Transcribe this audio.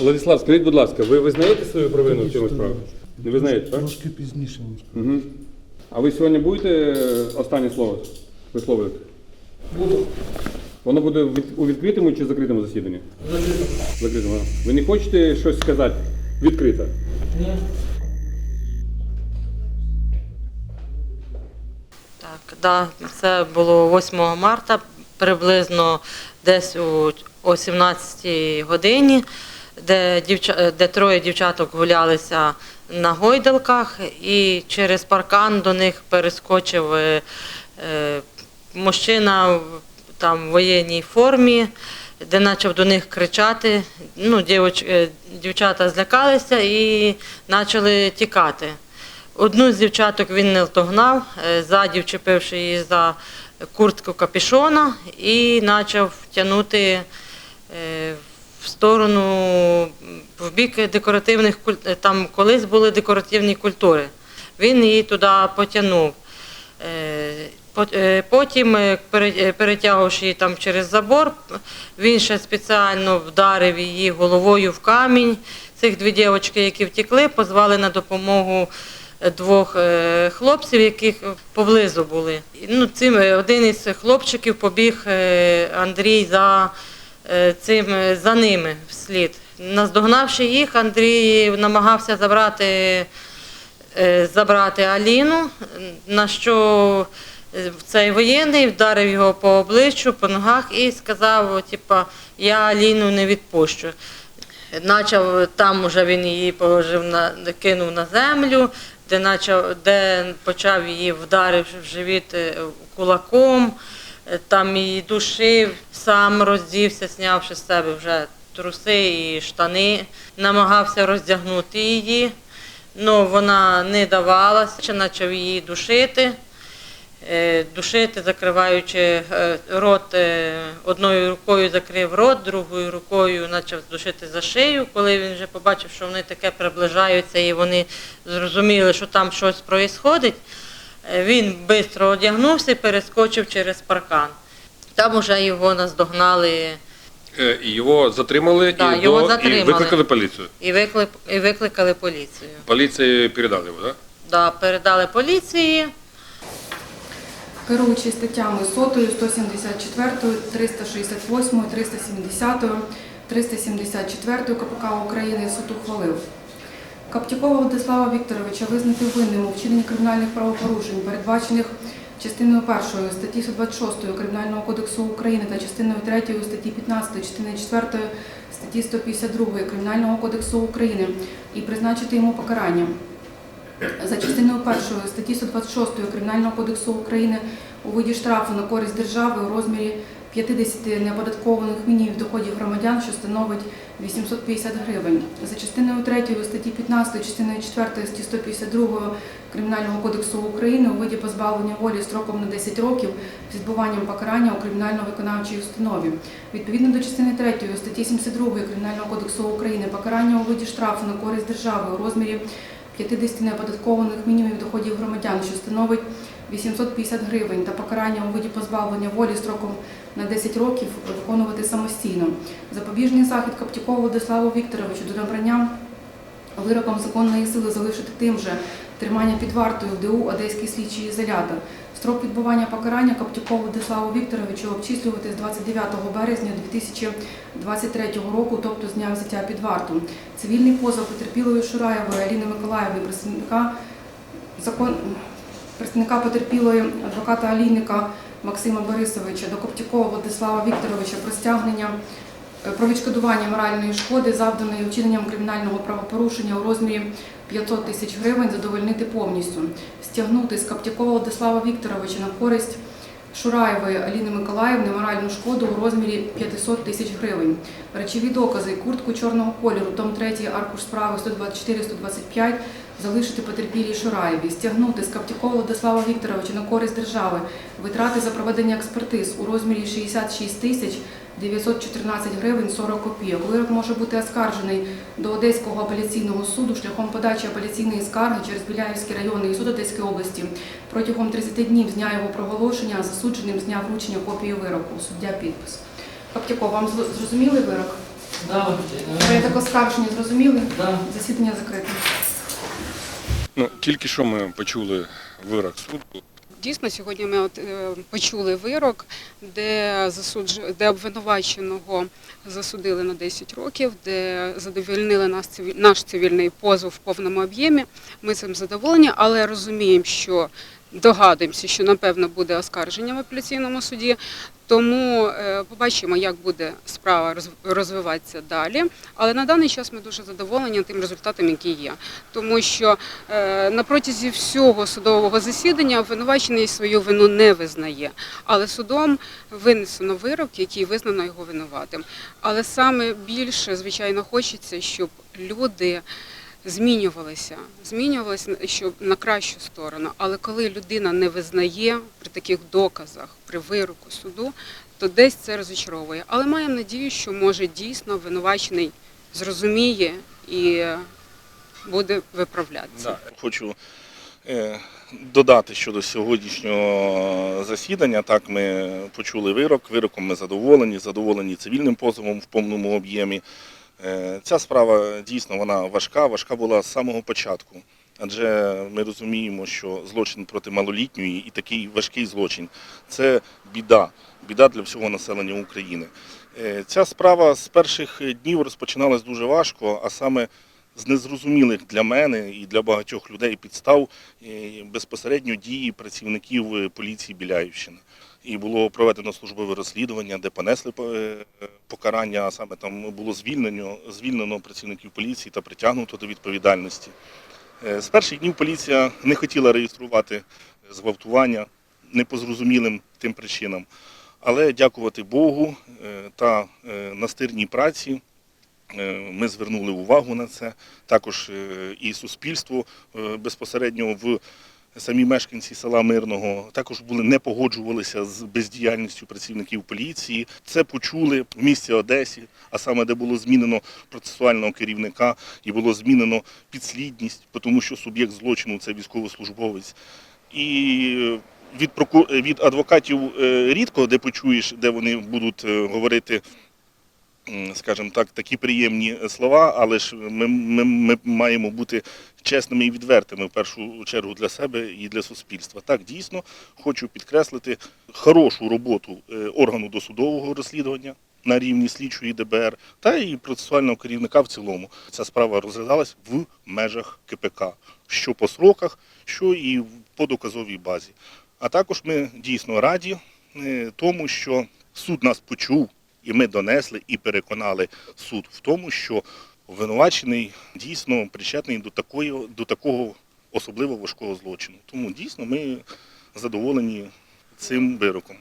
Владислав, скажіть, будь ласка, ви визнаєте свою провину в цьому справі? Не визнаєте, так? Трошки пізніше вам скажу. Угу. А ви сьогодні будете е, останнє слово висловлювати? Буду. Воно буде від- у відкритому чи закритому засіданні? Закритому. а. Ви не хочете щось сказати відкрито? Ні. Так, да, це було 8 марта, приблизно десь у, о 17 годині, де, дівча, де троє дівчаток гулялися на гойдалках, і через паркан до них перескочив е, е, мужчина в воєнній формі, де почав до них кричати. Ну, дівоч, е, дівчата злякалися і почали тікати. Одну з дівчаток він не втогнав, е, ззаді вчепивши її за куртку капішона і почав тягнути е, в сторону, в бік декоративних е, там колись були декоративні культури. Він її туди потягнув. Е, е, Потім, пере- перетягувавши її там через забор, він ще спеціально вдарив її головою в камінь. Цих дві дівчатки, які втекли, позвали на допомогу двох хлопців, яких поблизу були. Ну, цим один із хлопчиків побіг Андрій за цим е, за ними вслід. Наздогнавши їх, Андрій намагався забрати е, забрати Аліну, на що е, цей воєнний вдарив його по обличчю, по ногах і сказав, типа, я Аліну не відпущу. Начав там уже він її положив на кинув на землю, де начав, де почав її вдарив в живіт е, кулаком, е, там її душив, сам роздівся, знявши з себе вже труси і штани, намагався роздягнути її. Ну, вона не давалася, почав її душити, Е, душити, закриваючи е, рот, е, одною рукою закрив рот, другою рукою почав душити за шию. Коли він вже побачив, що вони таке приближаються і вони зрозуміли, що там щось відбувається, він швидко одягнувся і перескочив через паркан. Там уже його наздогнали Е, Його затримали, Да, і, його до, затримали. і викликали поліцію. і викли- і викликали поліцію. Поліції передали його, так? Да, передали поліції. Керуючи статтями 100, 174, 368, 370, 374 КПК України суд ухвалив. Каптякова Владислава Вікторовича визнати винним у вчиненні кримінальних правопорушень, передбачених частиною 1 статті 126 Кримінального кодексу України та частиною 3 статті 15, частиною 4 статті 152 Кримінального кодексу України і призначити йому покарання. За частиною першої статті 126 Кримінального кодексу України у виді штрафу на користь держави у розмірі 50 неоподаткованих мінімумів доходів громадян, що становить 850 гривень. За частиною 3 статті 15, частиною 4 статті 152 Кримінального кодексу України у виді позбавлення волі строком на 10 років з відбуванням покарання у кримінально-виконавчій установі. Відповідно до частини 3 статті 72 Кримінального кодексу України покарання у виді штрафу на користь держави у розмірі 50 неоподаткованих мінімумів доходів громадян, що становить 850 гривень, та покарання у виді позбавлення волі строком на 10 років виконувати самостійно. Запобіжний захід Каптюкову Владиславу Вікторовичу до набрання вироком законної сили залишити тим же тримання під вартою в ДУ Одеський слідчий ізолятор. Строк відбування покарання Каптюкову Владиславу Вікторовичу обчислювати з 29 березня 2023 року, тобто з дня взяття під варту. Цивільний позов потерпілої Шураєвої Аліни Миколаївни, представника закон представника потерпілої адвоката Алійника Максима Борисовича до Коптякова Владислава Вікторовича про стягнення е, про відшкодування моральної шкоди, завданої вчиненням кримінального правопорушення у розмірі 500 тисяч гривень, задовольнити повністю, стягнути з Коптякова Владислава Вікторовича на користь Шураєвої Аліни Миколаївни моральну шкоду у розмірі 500 тисяч гривень. Речові докази, куртку чорного кольору, том 3, аркуш справи 124-125 залишити потерпілій Шураєві, стягнути з Каптякова Владислава Вікторовича на користь держави витрати за проведення експертиз у розмірі 66 тисяч 914 гривень 40 копійок. Вирок може бути оскаржений до Одеського апеляційного суду шляхом подачі апеляційної скарги через Біляївський районний суд Одеської області протягом 30 днів з дня його проголошення засудженим з дня вручення копії вироку. Суддя підпис. Каптяков, вам зрозумілий вирок? Да, Порядок оскарження зрозуміли? да. Засідання закрите. Ну, тільки що ми почули вирок суду. Дійсно, сьогодні ми от, е, почули вирок, де засудж... де обвинуваченого засудили на 10 років, де задовільнили нас цивіль... наш цивільний позов в повному об'ємі. Ми цим задоволені, але розуміємо, що догадуємося, що напевно буде оскарження в апеляційному суді. Тому е, побачимо, як буде справа розвиватися далі. Але на даний час ми дуже задоволені тим результатом, який є. Тому що е, на протязі всього судового засідання обвинувачений свою вину не визнає. Але судом винесено вирок, який визнано його винуватим. Але саме більше, звичайно, хочеться, щоб люди змінювалися, змінювалися щоб на кращу сторону. Але коли людина не визнає при таких доказах, при вироку суду, то десь це розочаровує. Але маємо надію, що може дійсно обвинувачений зрозуміє і буде виправлятися. Да. Хочу е, додати щодо сьогоднішнього засідання. Так, ми почули вирок. Вироком ми задоволені, задоволені цивільним позовом в повному об'ємі. Е, Ця справа дійсно вона важка, важка була з самого початку. Адже ми розуміємо, що злочин проти малолітньої і такий важкий злочин це біда, біда для всього населення України. Е, Ця справа з перших днів розпочиналась дуже важко, а саме з незрозумілих для мене і для багатьох людей підстав е, безпосередньо дії працівників поліції Біляївщини. І було проведено службове розслідування, де понесли е, покарання, а саме там було звільнено, звільнено працівників поліції та притягнуто до відповідальності. Е, З перших днів поліція не хотіла реєструвати зґвалтування не по зрозумілим тим причинам. Але дякувати Богу е, та е, настирній праці Е, Ми звернули увагу на це. Також е, і суспільство е, безпосередньо в самі мешканці села Мирного також були не погоджувалися з бездіяльністю працівників поліції. Це почули в місті Одесі, а саме де було змінено процесуального керівника і було змінено підслідність, тому що суб'єкт злочину це військовослужбовець. І від від адвокатів е, рідко де почуєш, де вони будуть е, говорити скажімо так, такі приємні слова, але ж ми, ми, ми маємо бути чесними і відвертими в першу чергу для себе і для суспільства. Так, дійсно, хочу підкреслити хорошу роботу е, органу досудового розслідування на рівні слідчої ДБР та і процесуального керівника в цілому. Ця справа розглядалась в межах КПК, що по сроках, що і по доказовій базі. А також ми дійсно раді е, тому, що суд нас почув. І ми донесли і переконали суд в тому, що обвинувачений дійсно причетний до такої, до такого особливо важкого злочину. Тому дійсно ми задоволені цим вироком.